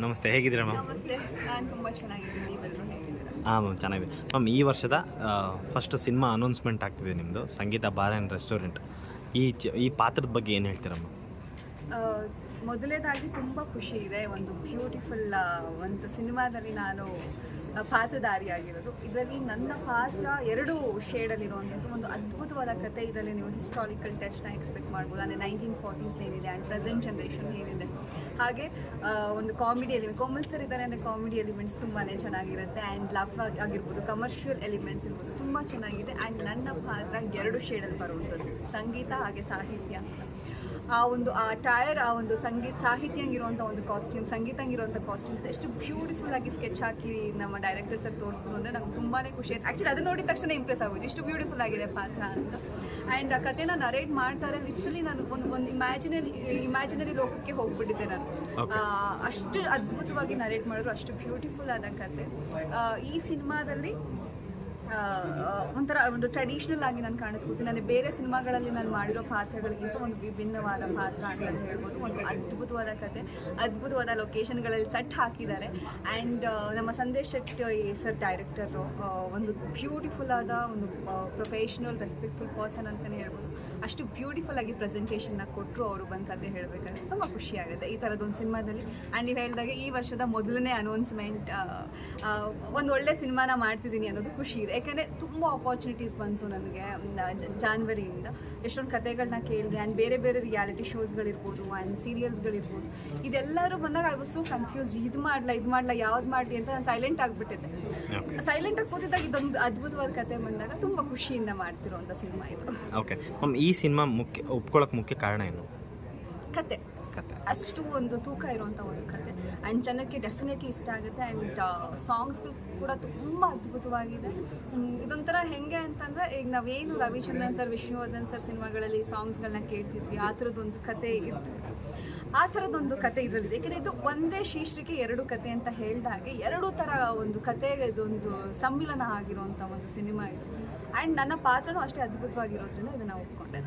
ನಮಸ್ತೆ ಹೇಗಿದ್ದೀರಾ ಮ್ಯಾಮ್ ನಾನು ತುಂಬ ಚೆನ್ನಾಗಿದ್ದೀನಿ. ಹೇಗಿದ್ದೀರಾ? ಹಾಂ ಮ್ಯಾಮ್ ಚೆನ್ನಾಗಿದೆ ಮ್ಯಾಮ್ ಈ ವರ್ಷದ ಫಸ್ಟ್ ಸಿನಿಮಾ ಅನೌನ್ಸ್ಮೆಂಟ್ ಆಗ್ತಿದೆ ನಿಮ್ಮದು ಸಂಗೀತ ಬಾರ್ ಆ್ಯಂಡ್ ರೆಸ್ಟೋರೆಂಟ್. ಈ ಚ ಈ ಪಾತ್ರದ ಬಗ್ಗೆ ಏನು ಹೇಳ್ತೀರಾ ಮ್ಯಾಮ್ ಮೊದಲನೇದಾಗಿ ತುಂಬ ಖುಷಿ ಇದೆ. ಒಂದು ಬ್ಯೂಟಿಫುಲ್ ಒಂದು ಸಿನಿಮಾದಲ್ಲಿ ನಾನು ಪಾತ್ರಧಾರಿಯಾಗಿರೋದು ಇದರಲ್ಲಿ ನನ್ನ ಪಾತ್ರ ಎರಡು ಶೇಡಲ್ಲಿರುವಂಥದ್ದು ಒಂದು ಅದ್ಭುತವಾದ ಕತೆ ಇದರಲ್ಲಿ ನೀವು ಹಿಸ್ಟಾರಿಕಲ್ ಟೆಸ್ಟ್ನ ಎಕ್ಸ್ಪೆಕ್ಟ್ ಮಾಡ್ಬೋದು. ಅಂದರೆ ನೈನ್ಟೀನ್ ಫಾರ್ಟೀಸ್ ಏನಿದೆ ಆ್ಯಂಡ್ ಪ್ರೆಸೆಂಟ್ ಜನ್ರೇಷನ್ ಏನಿದೆ. ಹಾಗೆ ಒಂದು ಕಾಮಿಡಿ ಎಲಿಮೆಂಟ್ ಕೋಮಲ್ ಸರ್ ಇದ್ದಾರೆ ಅಂದರೆ ಕಾಮಿಡಿ ಎಲಿಮೆಂಟ್ಸ್ ತುಂಬಾ ಚೆನ್ನಾಗಿರುತ್ತೆ ಆ್ಯಂಡ್ ಲವ್ ಆಗಿರ್ಬೋದು ಕಮರ್ಷಿಯಲ್ ಎಲಿಮೆಂಟ್ಸ್ ಇರ್ಬೋದು, ತುಂಬ ಚೆನ್ನಾಗಿದೆ ಆ್ಯಂಡ್ ನನ್ನ ಪಾತ್ರ ಎರಡು ಶೇಡಲ್ಲಿ ಬರುವಂಥದ್ದು, ಸಂಗೀತ ಹಾಗೆ ಸಾಹಿತ್ಯ. ಆ ಒಂದು, ಆ ಟೈರ್ ಆ ಒಂದು ಸಂಗೀತ, ಸಾಹಿತ್ಯಂಗಿರುವಂಥ ಒಂದು ಕಾಸ್ಟ್ಯೂಮ್ ಸಂಗೀತಂಗಿರುವಂಥ ಕಾಸ್ಟ್ಯೂಮ್ಸ್ ಎಷ್ಟು ಬ್ಯೂಟಿಫುಲ್ ಆಗಿ ಸ್ಕೆಚ್ ಹಾಕಿ ನಮ್ಮ ಡೈರೆಕ್ಟರ್ ಸರ್ ತೋರಿಸಿದ್ರು ಅಂದರೆ ನಂಗೆ ತುಂಬಾ ಖುಷಿ ಆಯ್ತು. ಆ್ಯಕ್ಚುಲಿ ಅದು ನೋಡಿದ ತಕ್ಷಣ ಇಂಪ್ರೆಸ್ ಆಗೋದು ಇಷ್ಟು ಬ್ಯೂಟಿಫುಲ್ ಆಗಿದೆ ಪಾತ್ರ ಅಂತ. ಆ್ಯಂಡ್ ಆ ಕಥೆನ ನರೇಟ್ ಮಾಡ್ತಾರೆ ಲಿಟ್ರಲಿ ನಾನು ಒಂದು ಒಂದು ಇಮ್ಯಾಜಿನರಿ ಇಮ್ಯಾಜಿನರಿ ಲೋಕಕ್ಕೆ ಹೋಗ್ಬಿಟ್ಟಿದ್ದೆ ನಾನು. ಅಷ್ಟು ಅದ್ಭುತವಾಗಿ ನರೇಟ್ ಮಾಡಿದ್ರು ಅಷ್ಟು ಬ್ಯೂಟಿಫುಲ್ ಆದ ಕತೆ. ಈ ಸಿನಿಮಾದಲ್ಲಿ ಒಂಥರ ಒಂದು ಟ್ರೆಡಿಷ್ನಲ್ ಆಗಿ ನಾನು ಕಾಣಿಸ್ಕೊತೀನಿ ನನಗೆ ಬೇರೆ ಸಿನಿಮಾಗಳಲ್ಲಿ ನಾನು ಮಾಡಿರೋ ಪಾತ್ರಗಳಿಗಿಂತ ಒಂದು ವಿಭಿನ್ನವಾದ ಪಾತ್ರ ಅಂತ ಹೇಳ್ಬೋದು. ಒಂದು ಅದ್ಭುತವಾದ ಕತೆ, ಅದ್ಭುತವಾದ ಲೊಕೇಶನ್ಗಳಲ್ಲಿ ಸೆಟ್ ಹಾಕಿದ್ದಾರೆ. ಆ್ಯಂಡ್ ನಮ್ಮ ಸಂದೇಶ್ ಶೆಟ್ಟಿ ಸರ್ ಡೈರೆಕ್ಟರು ಒಂದು ಬ್ಯೂಟಿಫುಲ್ ಆದ ಒಂದು ಪ್ರೊಫೆಷ್ನಲ್ ರೆಸ್ಪೆಕ್ಟ್ಫುಲ್ ಪರ್ಸನ್ ಅಂತಲೇ ಹೇಳ್ಬೋದು. ಅಷ್ಟು ಬ್ಯೂಟಿಫುಲ್ ಆಗಿ ಪ್ರೆಸೆಂಟೇಷನ್ನ ಕೊಟ್ಟರು ಅವರು ಬಂದು ಕತೆ ಹೇಳಬೇಕಾದ್ರೆ ತುಂಬ ಖುಷಿ ಆಗುತ್ತೆ ಈ ಥರದೊಂದು ಸಿನಿಮಾದಲ್ಲಿ. ಆ್ಯಂಡ್ ನೀವು ಹೇಳಿದಾಗ ಈ ವರ್ಷದ ಮೊದಲನೇ ಅನೌನ್ಸ್ಮೆಂಟ್ ಒಂದು ಒಳ್ಳೆ ಸಿನಿಮಾನ ಮಾಡ್ತಿದ್ದೀನಿ ಅನ್ನೋದು ಖುಷಿ ಇದೆ. ಯಾಕಂದರೆ ತುಂಬ ಅಪಾರ್ಚುನಿಟೀಸ್ ಬಂತು ನನಗೆ ಜಾನ್ವರಿಯಿಂದ. ಎಷ್ಟೊಂದು ಕತೆಗಳನ್ನ ಕೇಳಿದೆ ಆ್ಯಂಡ್ ಬೇರೆ ಬೇರೆ ರಿಯಾಲಿಟಿ ಶೋಸ್ಗಳಿರ್ಬೋದು ಆ್ಯಂಡ್ ಸೀರಿಯಲ್ಸ್ಗಳಿರ್ಬೋದು ಇದೆಲ್ಲರೂ ಬಂದಾಗ ಐ ವಾಸ್ ಸೋ ಕನ್ಫ್ಯೂಸ್ಡ್ ಇದು ಮಾಡಲ ಇದು ಮಾಡಲ ಯಾವ್ದು ಮಾಡಲಿ ಅಂತ ನಾನು ಸೈಲೆಂಟ್ ಆಗಿಬಿಟ್ಟಿದ್ದೆ. ಸೈಲೆಂಟಾಗಿ ಕೂತಿದ್ದಾಗ ಇದೊಂದು ಅದ್ಭುತವಾದ ಕತೆ ಬಂದಾಗ ತುಂಬ ಖುಷಿಯಿಂದ ಮಾಡ್ತಿರೋಂಥ ಸಿನಿಮಾ ಇದು. ಓಕೆ ಮ್ಯಾಮ್ ಈ ಸಿನಿಮಾ ಮುಖ್ಯ ಒಪ್ಕೊಳ್ಳೋಕೆ ಮುಖ್ಯ ಕಾರಣ ಏನು? ಕತೆ. ಕತೆ. ಅಷ್ಟು ಒಂದು ತೂಕ ಇರುವಂತ ಒಂದು ಕತೆ. ಆ್ಯಂಡ್ ಜನಕ್ಕೆ ಡೆಫಿನೆಟ್ಲಿ ಇಷ್ಟ ಆಗುತ್ತೆ. ಆ್ಯಂಡ್ ಸಾಂಗ್ಸ್ಗಳು ಕೂಡ ತುಂಬ ಅದ್ಭುತವಾಗಿದೆ. ಇದೊಂಥರ ಹೆಂಗೆ ಅಂತಂದರೆ ಈಗ ನಾವೇನು ರವಿಚಂದ್ರನ್ ಸರ್ ವಿಷ್ಣುವರ್ಧನ್ ಸರ್ ಸಿನಿಮಾಗಳಲ್ಲಿ ಸಾಂಗ್ಸ್ಗಳನ್ನ ಕೇಳ್ತಿದ್ವಿ. ಆ ಥರದೊಂದು ಕತೆ ಇತ್ತು. ಆ ಥರದೊಂದು ಕತೆ ಇದರಲ್ಲಿದೆ ಯಾಕಂದರೆ ಇದು ಒಂದೇ ಶೀರ್ಷಿಕೆ ಎರಡು ಕತೆ ಅಂತ ಹೇಳಿದಾಗೆ ಎರಡು ಥರ ಒಂದು ಕತೆ ಇದೊಂದು ಸಮ್ಮಿಲನ ಆಗಿರುವಂಥ ಒಂದು ಸಿನಿಮಾ ಇದು. ಆ್ಯಂಡ್ ನನ್ನ ಪಾತ್ರನೂ ಅಷ್ಟೇ ಅದ್ಭುತವಾಗಿರೋದ್ರಿಂದ ಇದನ್ನು ಒಪ್ಕೊಂಡೆ.